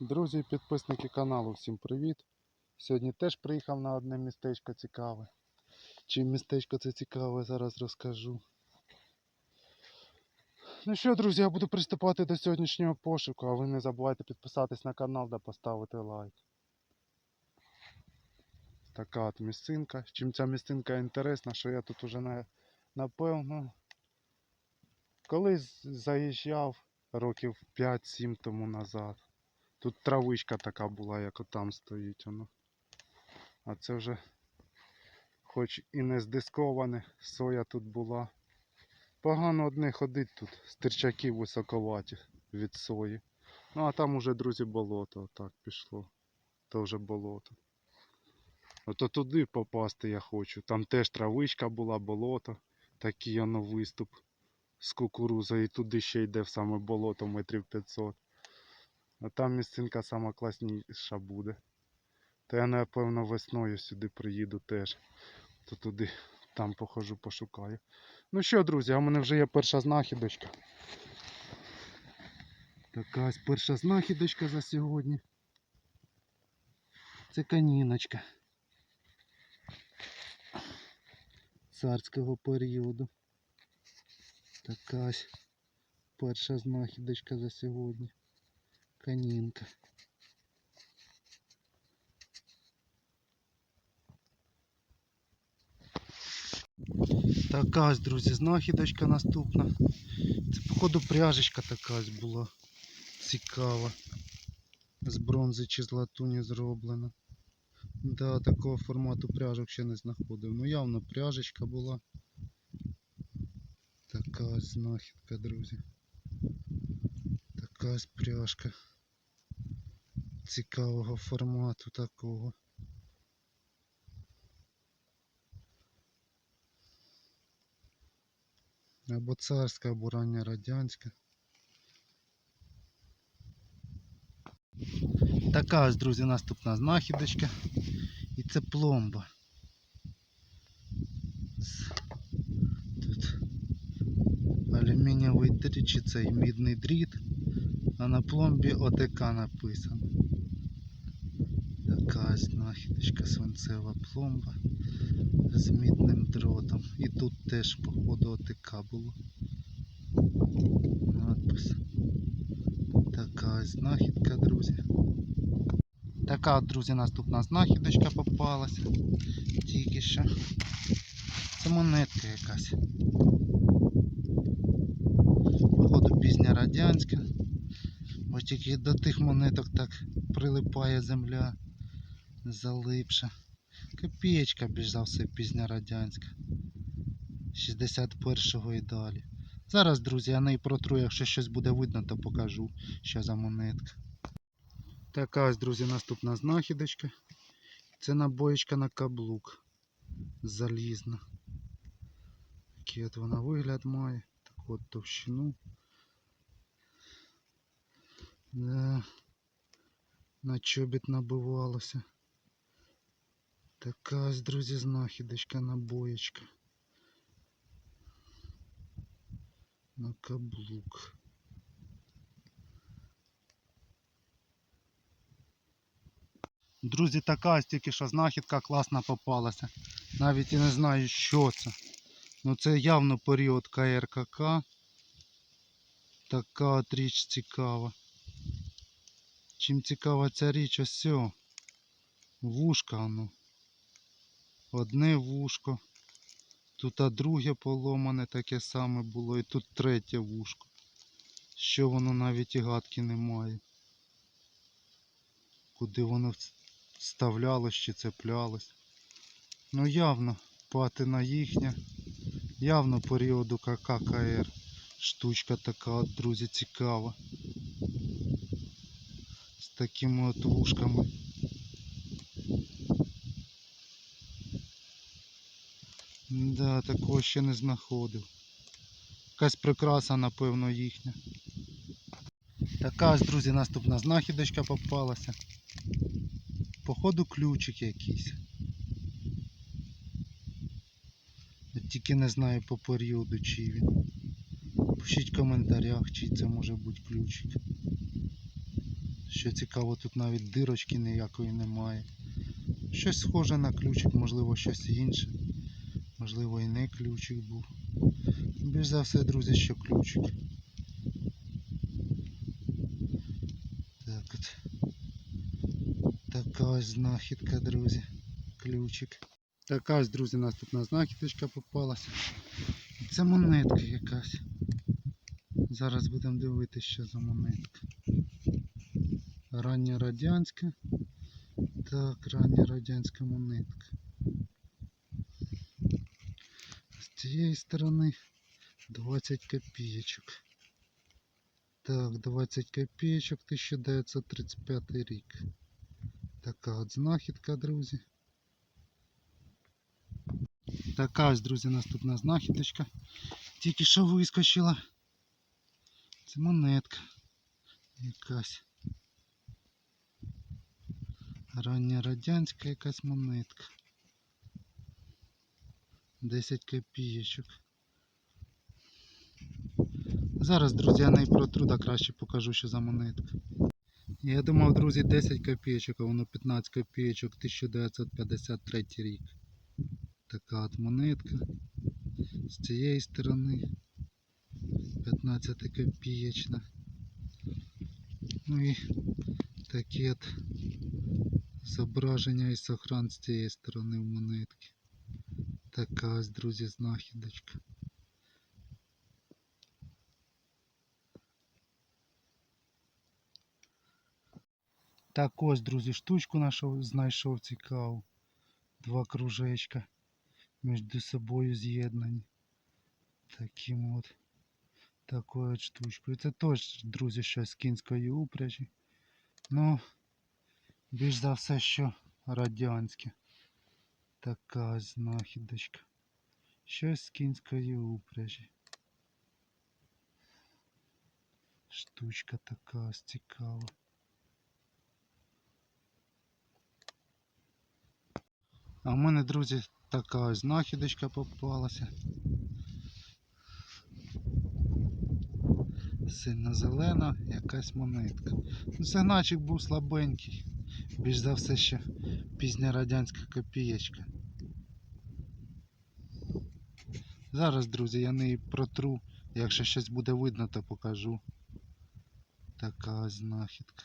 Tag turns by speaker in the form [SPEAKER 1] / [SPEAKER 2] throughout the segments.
[SPEAKER 1] Друзі, підписники каналу, всім привіт! Сьогодні теж приїхав на одне містечко цікаве. Чим містечко це цікаве, зараз розкажу. Ну що, друзі, я буду приступати до сьогоднішнього пошуку, а ви не забувайте підписатись на канал та поставити лайк. Така от місцинка. Чим ця місцинка інтересна, що я тут уже на, напевно колись заїжджав років 5-7 тому назад. Тут травичка така була, як отам стоїть воно. А це вже хоч і не здисковане, соя тут була. Погано одне ходить тут, стирчаків високоваті від сої. Ну а там уже, друзі, болото отак пішло. То вже болото. Ото туди попасти я хочу. Там теж травичка була, болото. Такий воно виступ з кукурузою. І туди ще йде в саме болото метрів 500. А там місцинка сама класніша буде. То я напевно весною сюди приїду теж. То туди там похожу, пошукаю. Ну що, друзі, а в мене вже є перша знахідочка. Така ось перша знахідочка за сьогодні. Це каніночка. Царського періоду. Така ось перша знахідочка за сьогодні. Канінка. Така ось, друзі, знахідочка наступна. Це, походу, пряжечка така ось була цікава. З бронзи чи з латуні зроблена. Да, такого формату пряжок ще не знаходив. Ну явно пряжечка була. Така ось знахідка, друзі. Така ось пряжка цікавого формату такого. Або царська, або рання радянська. Така ось, друзі, наступна знахідочка. І це пломба. Тут алюмінієвий дріт, чи цей мідний дріт, а на пломбі ОТК написано. Така ось знахідочка, свинцева пломба з мідним дротом. І тут теж, походу, ОТК було. Надпис. Така знахідка, друзі. Така, друзі, наступна знахідочка попалася. Тільки що. Це монетка якась. Походу пізня радянська. Бо тільки до тих монеток так прилипає земля залипша. Копієчка за все пізня радянська. 61-го і далі. Зараз, друзі, я неї протру, якщо щось буде видно, то покажу, що за монетка. Така ось, друзі, наступна знахідочка. Це набоєчка на каблук. Залізна. Такий от вона вигляд має. Таку от товщину. Да. На чобіт набивалося. Така ось, друзі, знахідочка набоєчка. На каблук. Друзі, така ось тільки що знахідка класна попалася. Навіть і не знаю, що це. Ну це явно період КРКК. Така от річ цікава. Чим цікава ця річ, ось. Вушка воно. Одне вушко. Тут а друге поломане таке саме було. І тут третє вушко. Що воно навіть і гадки немає. Куди воно вставлялось чи цеплялось. Ну явно патина їхня. Явно періоду КККР. Штучка така, от, друзі, цікава. З такими от вушками. Да, такого ще не знаходив. Якась прикраса, напевно, їхня. Така ось, друзі, наступна знахідочка попалася. Походу ключик якийсь. Я Тільки не знаю по періоду, чи він. Пишіть в коментарях, чи це може бути ключик. Що цікаво, тут навіть дирочки ніякої немає. Щось схоже на ключик, можливо, щось інше. Можливо, і не ключик був. Більш за все, друзі, що ключик. Так от. Така ось знахідка, друзі. Ключик. Така ось, друзі, наступна знахідочка попалася. Це монетка якась. Зараз будемо дивитися, що за монетка. Рання радянська. Так, рання радянська монетка. цієї сторони 20 копійочок. Так, 20 копійочок 1935 рік. Така от знахідка, друзі. Така ось, друзі, наступна знахідочка. Тільки що вискочила. Це монетка. Якась. Рання радянська якась монетка. 10 копійочок. Зараз, друзі, я не протру, да краще покажу, що за монетка. Я думав, друзі, 10 копійочок, а воно 15 копійочок 1953 рік. Така от монетка. З цієї сторони 15 копієчна. Ну і такі от зображення і сохран з цієї сторони в монетки. Така ось, друзі, знахідочка. Так ось, друзі, штучку нашов, знайшов цікаву. Два кружечка між собою з'єднані. Таким от. Такою от штучкою. Це теж, друзі, щось з кінської упряжі. Ну, більш за все, що радянське. Така знахідочка. Щось з кінської упряжі. Штучка така цікава. А в мене, друзі, така знахідочка попалася. Сильно зелена, якась монетка. Ну, Сигначик був слабенький. Більш за все ще пізня радянська копієчка. Зараз, друзі, я неї протру. Якщо щось буде видно, то покажу. Така знахідка.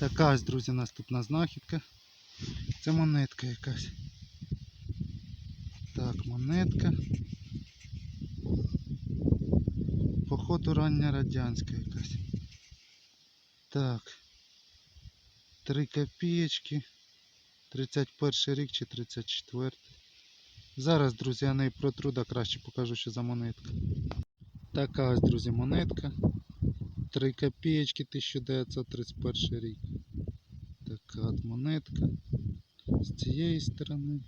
[SPEAKER 1] Така ось, друзі, наступна знахідка. Це монетка якась. Так, монетка. Походу рання радянська якась. Так. Три копієчки. 31 рік чи 34. Зараз, друзі, я неї протру, да краще покажу, що за монетка. Така ось, друзі, монетка. 3 копієчки 1931 рік. Така от монетка. З цієї сторони.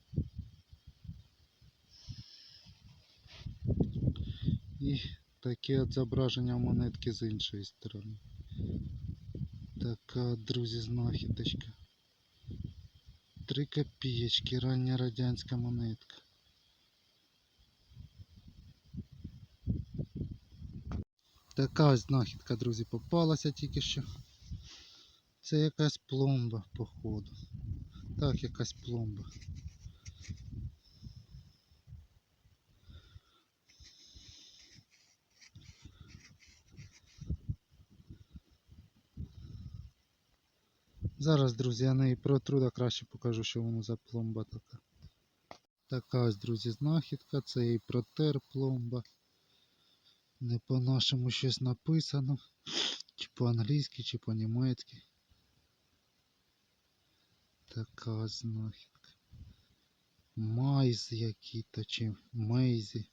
[SPEAKER 1] І таке от зображення монетки з іншої сторони. Така, друзі, знахідочка. Три копієчки, рання радянська монетка. Така ось знахідка, друзі, попалася тільки що. Це якась пломба, походу. Так, якась пломба. Зараз, друзі, я неї протру, да краще покажу, що воно за пломба така. Така ось, друзі, знахідка, це і протер пломба. Не по-нашому щось написано. Чи по-англійськи, чи по-німецьки. Така ось знахідка. Майз який-то чи мейзі.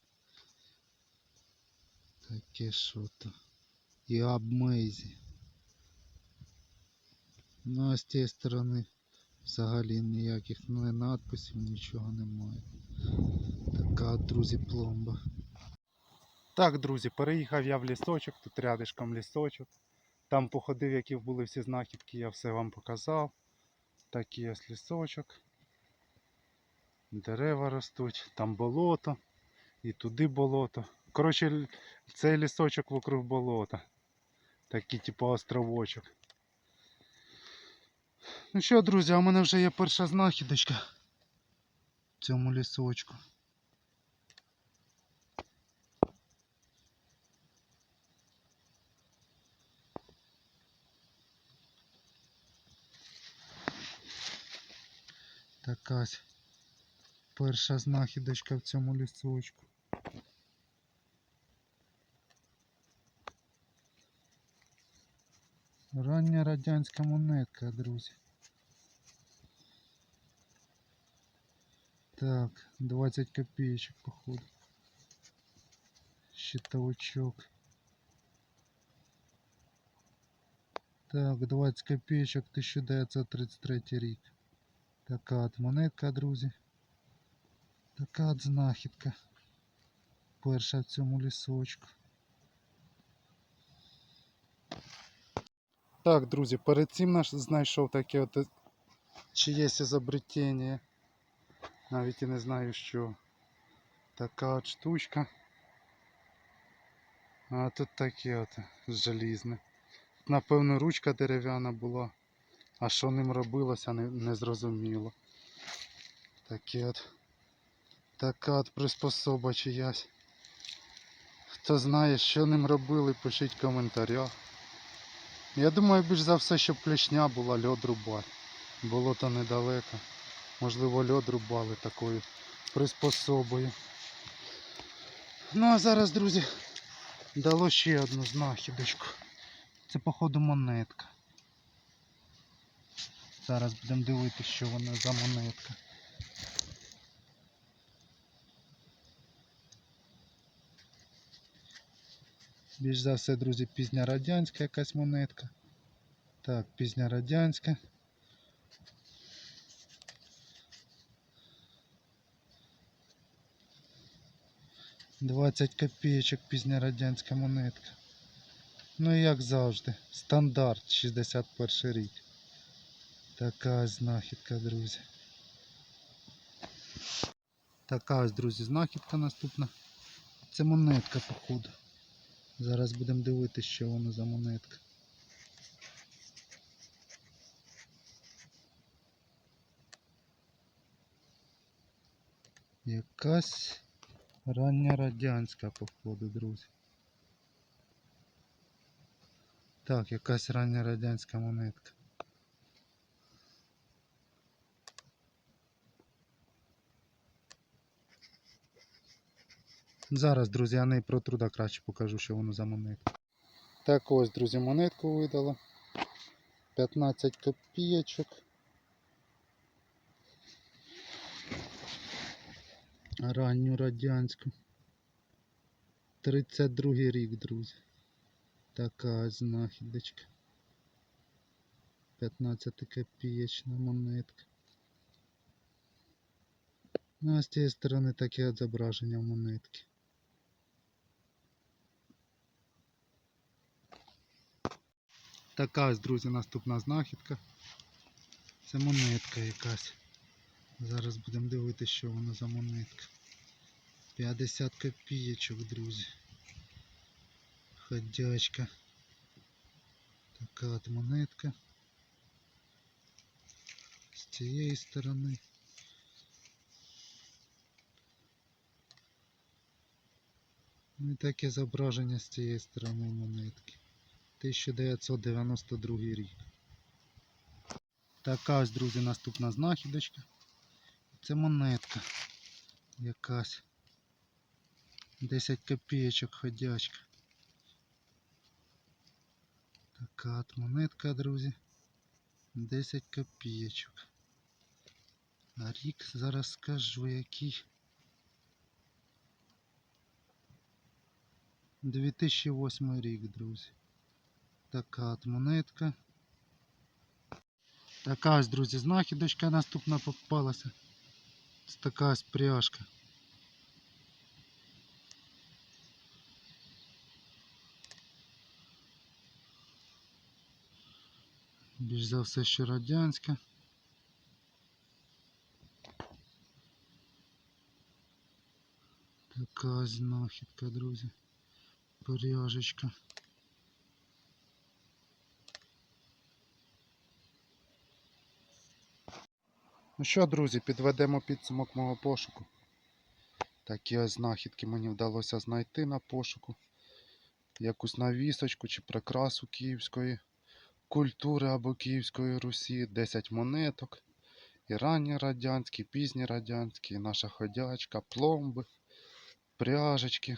[SPEAKER 1] Таке що то. І абмейзі. Ну а з тієї сторони взагалі ніяких не надписів, нічого немає. Така, друзі, пломба. Так, друзі, переїхав я в лісочок, тут рядишком лісочок. Там походив, які були всі знахідки, я все вам показав. Такий ось лісочок. Дерева ростуть, там болото, і туди болото. Коротше, цей лісочок вокруг болота. Такий типу островочок. Ну що, друзі, а у мене вже є перша знахідочка в цьому лісочку. Така ось перша знахідочка в цьому лісочку. Рання радянська монетка, друзі. Так, 20 копеечек, походу. Щитовичок. Так, 20 копеечок, 1933 рік. Така от монетка, друзі. Така от знахідка. Перша в цьому лісочку. Так, друзі, перед цим наш знайшов таке от е, чиєсь изобретення. Навіть і не знаю що. Така от штучка. А тут таке от желізне. Напевно, ручка дерев'яна була. А що ним робилося, не, не зрозуміло. Таке от. Така от приспособа чиясь. Хто знає, що ним робили, пишіть в коментарях. Я думаю, більш за все, щоб клешня була льод рубати. Було то недалеко. Можливо, льод рубали такою приспособою. Ну а зараз, друзі, дало ще одну знахідочку. Це, походу, монетка. Зараз будемо дивитися, що вона за монетка. Більш за все, друзі, пізня радянська якась монетка. Так, пізня радянська. Двадцять копеечок пізня радянська монетка. Ну і як завжди, стандарт 61 рік. Така знахідка, друзі. Така ось, друзі, знахідка наступна. Це монетка, походу. Зараз будемо дивитися, що воно за монетка. Якась рання радянська, походу, друзі. Так, якась рання радянська монетка. Зараз, друзі, я не про труда краще покажу, що воно за монетка. Так ось, друзі, монетку видало. 15 копійочок. Ранню радянську. 32 рік, друзі. Така знахідочка. 15 копієчна монетка. Ну, а з цієї сторони таке от зображення монетки. Така ось, друзі, наступна знахідка. Це монетка якась. Зараз будемо дивитися, що вона за монетка. 50 копійочок, друзі. Ходячка. Така от монетка. З цієї сторони. Ну і таке зображення з цієї сторони монетки. 1992 рік. Така ось, друзі, наступна знахідочка. Це монетка якась. 10 копійочок ходячка. Така от монетка, друзі. 10 копійочок. А рік зараз скажу який. 2008 рік, друзі. Така от монетка. Така ось, друзі, знахідочка наступна попалася. Це така ось пряжка. Більш за все, що радянська. Така знахідка, друзі. Пряжечка. Ну що, друзі, підведемо підсумок мого пошуку. Такі ось знахідки мені вдалося знайти на пошуку. Якусь навісочку чи прикрасу київської культури або Київської Русі, 10 монеток. І ранні радянські, і пізні радянські, і наша ходячка, пломби, пряжечки.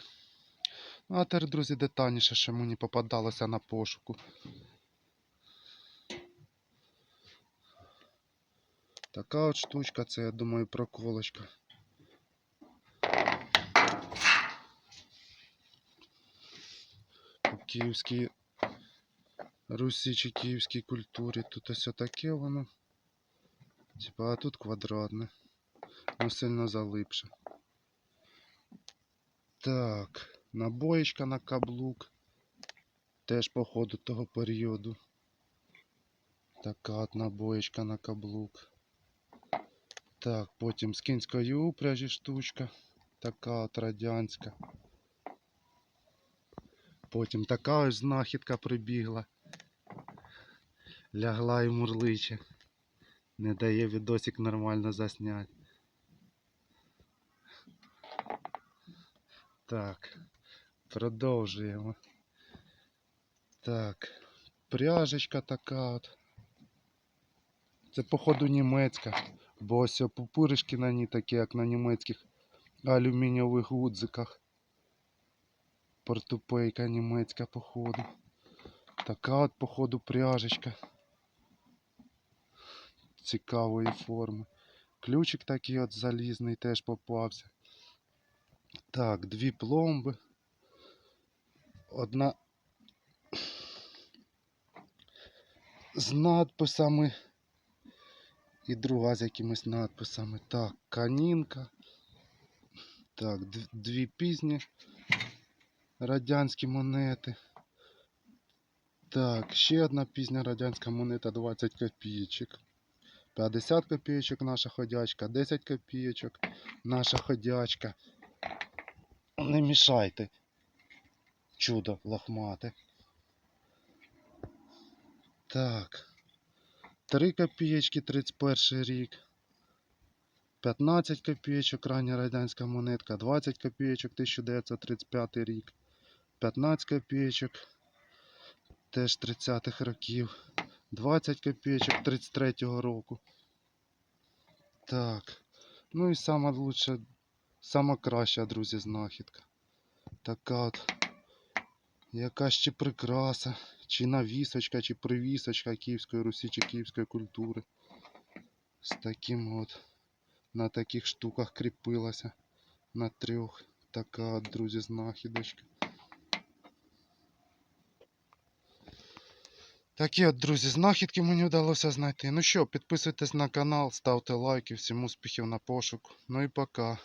[SPEAKER 1] Ну, а тепер, друзі, детальніше, що мені попадалося на пошуку. Така от штучка, це, я думаю, проколочка. У київській Русі чи київській культурі. Тут ось таке воно. Типа, а тут квадратне. Ну сильно залипше. Так, набоєчка на каблук. Теж по ходу того періоду. Така от набоєчка на каблук. Так, потім з кінської упряжі штучка. Така от радянська. Потім така ось знахідка прибігла. Лягла і мурличе. Не дає відосик нормально засняти. Так, продовжуємо. Так, пряжечка така от. Це походу німецька, бо ось пупиришки на ній такі, як на німецьких алюмінієвих гудзиках. Портупейка німецька, походу. Така от, походу, пряжечка. Цікавої форми. Ключик такий от залізний теж попався. Так, дві пломби. Одна з надписами і друга з якимись надписами. Так, канінка. Так, дві пізні радянські монети. Так, ще одна пізня радянська монета 20 копійочок. 50 копійочок наша ходячка, 10 копійочок наша ходячка. Не мішайте. Чудо лохмате. Так. 3 копійочки 31 рік. 15 копійочок рання радянська монетка, 20 копійочок 1935 рік. 15 копійочок теж 30-х років. 20 копійочок 33-го року. Так. Ну і сама лучша, сама краща, друзі, знахідка. Така от. Яка ще прикраса, чи навісочка, чи привісочка Київської Русі, чи Київської культури. З таким от. На таких штуках кріпилася. На трьох. Така друзі, знахідочка. Такі от, друзі, знахідки мені вдалося знайти. Ну що, підписуйтесь на канал, ставте лайки, всім успіхів на пошук. Ну і пока.